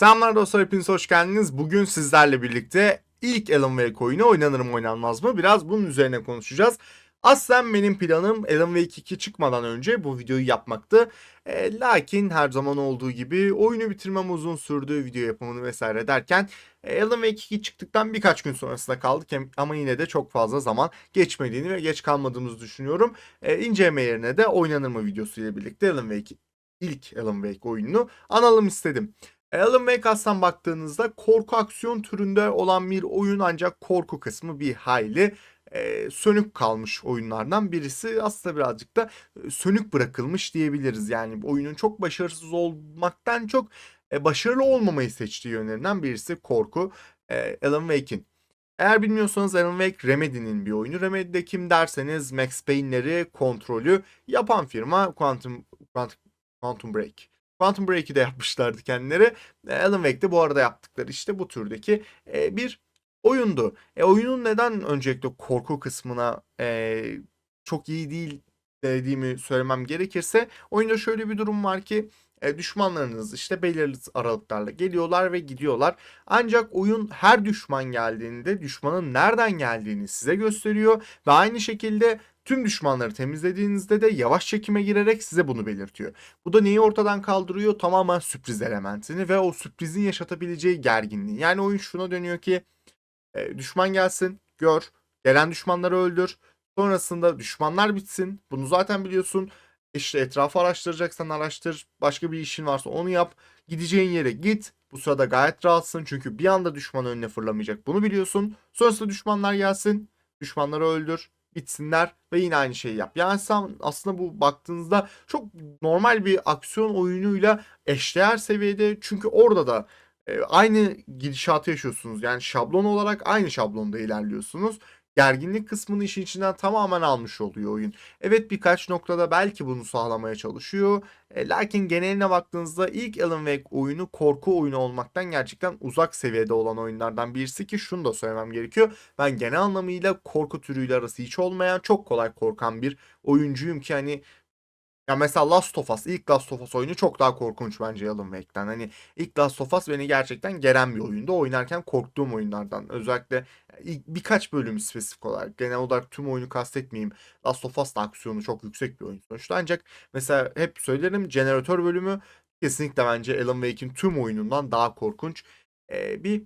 Selamlar dostlar hepiniz hoş geldiniz. Bugün sizlerle birlikte ilk Alan Wake oyunu oynanır mı oynanmaz mı? Biraz bunun üzerine konuşacağız. Aslen benim planım Alan Wake 2 çıkmadan önce bu videoyu yapmaktı. E, lakin her zaman olduğu gibi oyunu bitirmem uzun sürdü, video yapımını vesaire derken e, Alan Wake 2 çıktıktan birkaç gün sonrasında kaldık ama yine de çok fazla zaman geçmediğini ve geç kalmadığımızı düşünüyorum. E, inceleme yerine de oynanır mı videosu ile birlikte Alan Wake ilk Alan Wake oyununu analım istedim. Alan Wake aslında baktığınızda korku aksiyon türünde olan bir oyun ancak korku kısmı bir hayli e, sönük kalmış oyunlardan birisi. Aslında birazcık da e, sönük bırakılmış diyebiliriz. Yani oyunun çok başarısız olmaktan çok e, başarılı olmamayı seçtiği yönlerinden birisi korku. E, Alan Wake'in. Eğer bilmiyorsanız Alan Wake Remedy'nin bir oyunu. Remedy'de kim derseniz Max Payne'leri kontrolü yapan firma Quantum, Quantum, Quantum Break. Quantum Break'i de yapmışlardı kendileri. E, Alan Wake'de bu arada yaptıkları işte bu türdeki e, bir oyundu. E, oyunun neden öncelikle korku kısmına e, çok iyi değil dediğimi söylemem gerekirse oyunda şöyle bir durum var ki e, düşmanlarınız işte belirli aralıklarla geliyorlar ve gidiyorlar. Ancak oyun her düşman geldiğinde düşmanın nereden geldiğini size gösteriyor ve aynı şekilde tüm düşmanları temizlediğinizde de yavaş çekime girerek size bunu belirtiyor. Bu da neyi ortadan kaldırıyor? Tamamen sürpriz elementini ve o sürprizin yaşatabileceği gerginliği. Yani oyun şuna dönüyor ki e, düşman gelsin, gör, gelen düşmanları öldür. Sonrasında düşmanlar bitsin. Bunu zaten biliyorsun. İşte etrafı araştıracaksan araştır. Başka bir işin varsa onu yap. Gideceğin yere git. Bu sırada gayet rahatsın. Çünkü bir anda düşman önüne fırlamayacak. Bunu biliyorsun. Sonrasında düşmanlar gelsin. Düşmanları öldür. Bitsinler ve yine aynı şeyi yap. Yani sen aslında bu baktığınızda çok normal bir aksiyon oyunuyla eşdeğer seviyede. Çünkü orada da e, aynı gidişatı yaşıyorsunuz. Yani şablon olarak aynı şablonda ilerliyorsunuz. Gerginlik kısmını işin içinden tamamen almış oluyor oyun. Evet birkaç noktada belki bunu sağlamaya çalışıyor. E, lakin geneline baktığınızda ilk Alan Wake oyunu korku oyunu olmaktan gerçekten uzak seviyede olan oyunlardan birisi ki şunu da söylemem gerekiyor. Ben genel anlamıyla korku türüyle arası hiç olmayan çok kolay korkan bir oyuncuyum ki hani ya mesela Last of Us, ilk Last of Us oyunu çok daha korkunç bence Alan Wake'den. Hani ilk Last of Us beni gerçekten geren bir oyunda. Oynarken korktuğum oyunlardan. Özellikle birkaç bölüm spesifik olarak. Genel olarak tüm oyunu kastetmeyeyim. Last of Us da aksiyonu çok yüksek bir oyun sonuçta. Ancak mesela hep söylerim jeneratör bölümü kesinlikle bence Alan Wake'in tüm oyunundan daha korkunç ee, bir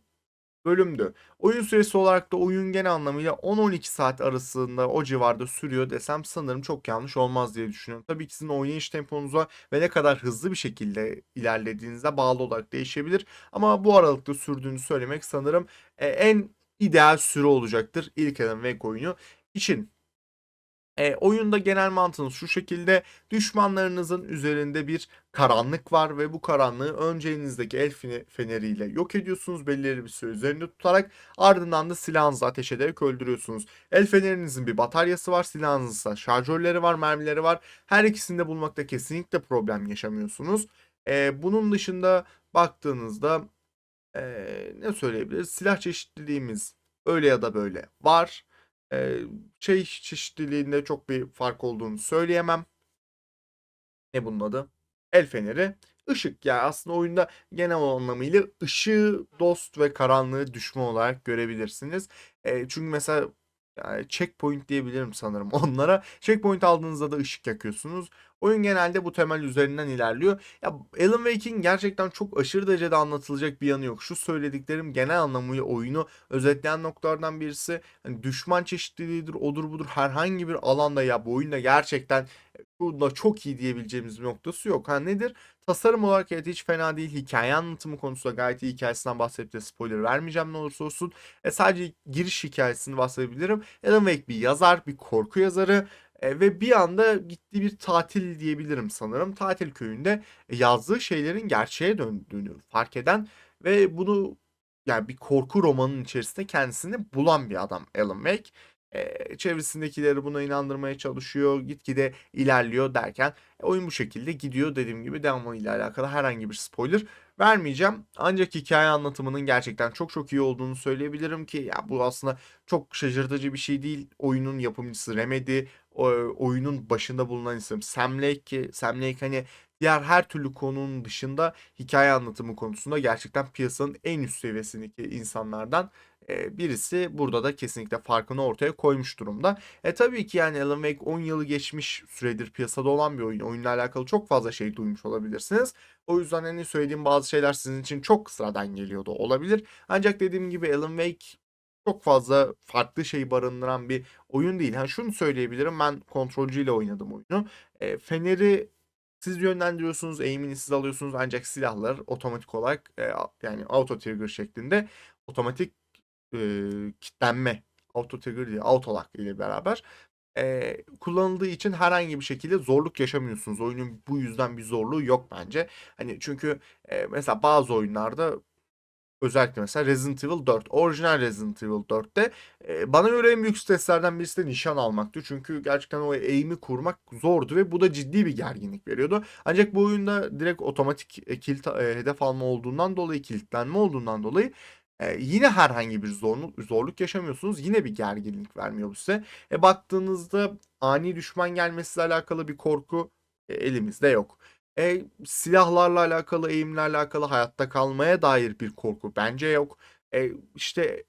bölümdü. Oyun süresi olarak da oyun genel anlamıyla 10-12 saat arasında o civarda sürüyor desem sanırım çok yanlış olmaz diye düşünüyorum. Tabii ki sizin oynayış temponuza ve ne kadar hızlı bir şekilde ilerlediğinize bağlı olarak değişebilir. Ama bu aralıkta sürdüğünü söylemek sanırım e, en ideal süre olacaktır ilk Alan Wake oyunu için. E, oyunda genel mantığınız şu şekilde düşmanlarınızın üzerinde bir karanlık var ve bu karanlığı önce elinizdeki el fene- feneriyle yok ediyorsunuz belirli bir süre üzerinde tutarak ardından da silahınızı ateş ederek öldürüyorsunuz. El fenerinizin bir bataryası var silahınızın şarjörleri var mermileri var her ikisinde bulmakta kesinlikle problem yaşamıyorsunuz. E, bunun dışında baktığınızda e, ne söyleyebiliriz silah çeşitliliğimiz öyle ya da böyle var. Ee, şey çeşitliliğinde çok bir fark olduğunu söyleyemem. Ne bunun adı? El feneri. Işık yani aslında oyunda genel anlamıyla ışığı dost ve karanlığı düşman olarak görebilirsiniz. Ee, çünkü mesela yani checkpoint diyebilirim sanırım onlara. Checkpoint aldığınızda da ışık yakıyorsunuz. Oyun genelde bu temel üzerinden ilerliyor. Ya Alan Wake'in gerçekten çok aşırı derecede anlatılacak bir yanı yok. Şu söylediklerim genel anlamıyla oyunu özetleyen noktalardan birisi. Hani düşman çeşitliliğidir, odur budur herhangi bir alanda ya bu oyunda gerçekten bunda çok iyi diyebileceğimiz bir noktası yok. Ha nedir? Tasarım olarak evet hiç fena değil. Hikaye anlatımı konusunda gayet iyi hikayesinden bahsedip de spoiler vermeyeceğim ne olursa olsun. E, sadece giriş hikayesini bahsedebilirim. Alan Wake bir yazar, bir korku yazarı. E, ve bir anda gittiği bir tatil diyebilirim sanırım. Tatil köyünde yazdığı şeylerin gerçeğe döndüğünü fark eden ve bunu yani bir korku romanının içerisinde kendisini bulan bir adam Alan Wake. Çevresindekileri buna inandırmaya çalışıyor. Gitgide ilerliyor derken e, oyun bu şekilde gidiyor. Dediğim gibi devamıyla alakalı herhangi bir spoiler vermeyeceğim. Ancak hikaye anlatımının gerçekten çok çok iyi olduğunu söyleyebilirim ki ya bu aslında çok şaşırtıcı bir şey değil. Oyunun yapımcısı Remedy, oyunun başında bulunan isim Sam Lake Sam Lake hani diğer her türlü konunun dışında hikaye anlatımı konusunda gerçekten piyasanın en üst seviyesindeki insanlardan birisi burada da kesinlikle farkını ortaya koymuş durumda. E tabii ki yani Alan Wake 10 yılı geçmiş süredir piyasada olan bir oyun. Oyunla alakalı çok fazla şey duymuş olabilirsiniz. O yüzden hani söylediğim bazı şeyler sizin için çok sıradan geliyordu olabilir. Ancak dediğim gibi Alan Wake çok fazla farklı şey barındıran bir oyun değil. Ha şunu söyleyebilirim ben kontrolcüyle oynadım oyunu. E, feneri siz yönlendiriyorsunuz, aim'ini siz alıyorsunuz ancak silahlar otomatik olarak e, yani auto trigger şeklinde otomatik e, kitlenme auto trigger değil auto lock ile beraber e, kullanıldığı için herhangi bir şekilde zorluk yaşamıyorsunuz. Oyunun bu yüzden bir zorluğu yok bence. Hani çünkü e, mesela bazı oyunlarda özellikle mesela Resident Evil 4, orijinal Resident Evil 4'te e, bana göre en büyük streslerden birisi de nişan almaktı. Çünkü gerçekten o aim'i kurmak zordu ve bu da ciddi bir gerginlik veriyordu. Ancak bu oyunda direkt otomatik e, kilit e, hedef alma olduğundan dolayı, kilitlenme olduğundan dolayı yine herhangi bir zorluk, zorluk yaşamıyorsunuz. Yine bir gerginlik vermiyor bu size. E, baktığınızda ani düşman gelmesiyle alakalı bir korku e, elimizde yok. E, silahlarla alakalı, eğimle alakalı hayatta kalmaya dair bir korku bence yok. E, işte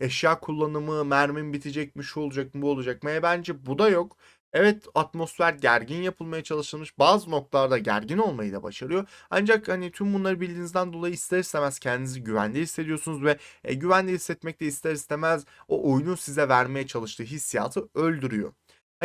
eşya kullanımı, mermin bitecek mi, şu olacak mı, bu olacak mı? E, bence bu da yok. Evet atmosfer gergin yapılmaya çalışılmış. Bazı noktalarda gergin olmayı da başarıyor. Ancak hani tüm bunları bildiğinizden dolayı ister istemez kendinizi güvende hissediyorsunuz ve e, güvende hissetmek de ister istemez o oyunun size vermeye çalıştığı hissiyatı öldürüyor.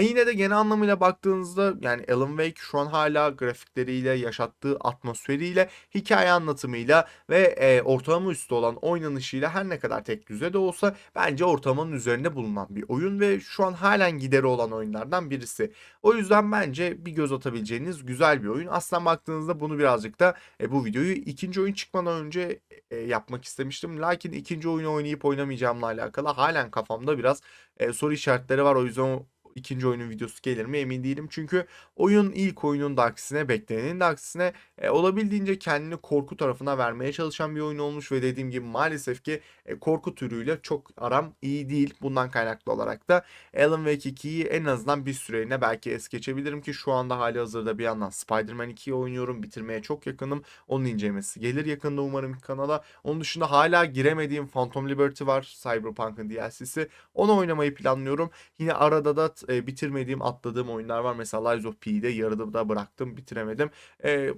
Yine de genel anlamıyla baktığınızda yani Alan Wake şu an hala grafikleriyle, yaşattığı atmosferiyle, hikaye anlatımıyla ve e, ortalama üstü olan oynanışıyla her ne kadar tek düze de olsa bence ortalamanın üzerinde bulunan bir oyun ve şu an halen gideri olan oyunlardan birisi. O yüzden bence bir göz atabileceğiniz güzel bir oyun. Aslında baktığınızda bunu birazcık da e, bu videoyu ikinci oyun çıkmadan önce e, yapmak istemiştim. Lakin ikinci oyunu oynayıp oynamayacağımla alakalı halen kafamda biraz e, soru işaretleri var. O yüzden ikinci oyunun videosu gelir mi emin değilim. Çünkü oyun ilk oyunun da aksine beklenenin de aksine e, olabildiğince kendini korku tarafına vermeye çalışan bir oyun olmuş ve dediğim gibi maalesef ki e, korku türüyle çok aram iyi değil. Bundan kaynaklı olarak da Alan Wake 2'yi en azından bir süreliğine belki es geçebilirim ki şu anda hali hazırda bir yandan Spider-Man 2'yi oynuyorum. Bitirmeye çok yakınım. Onun incelemesi gelir yakında umarım kanala. Onun dışında hala giremediğim Phantom Liberty var. Cyberpunk'ın DLC'si. Onu oynamayı planlıyorum. Yine arada da e, bitirmediğim, atladığım oyunlar var. Mesela Lies of P'de yarıda da bıraktım, bitiremedim. E,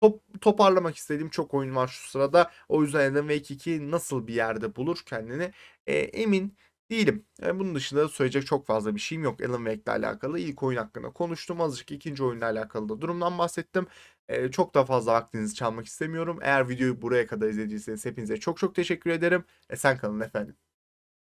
top, toparlamak istediğim çok oyun var şu sırada. O yüzden Alan Wake 2 nasıl bir yerde bulur kendini e, emin değilim. E, bunun dışında söyleyecek çok fazla bir şeyim yok Alan Wake ile alakalı. İlk oyun hakkında konuştum. Azıcık ikinci oyunla alakalı da durumdan bahsettim. E, çok da fazla vaktinizi çalmak istemiyorum. Eğer videoyu buraya kadar izlediyseniz hepinize çok çok teşekkür ederim. Esen kalın efendim.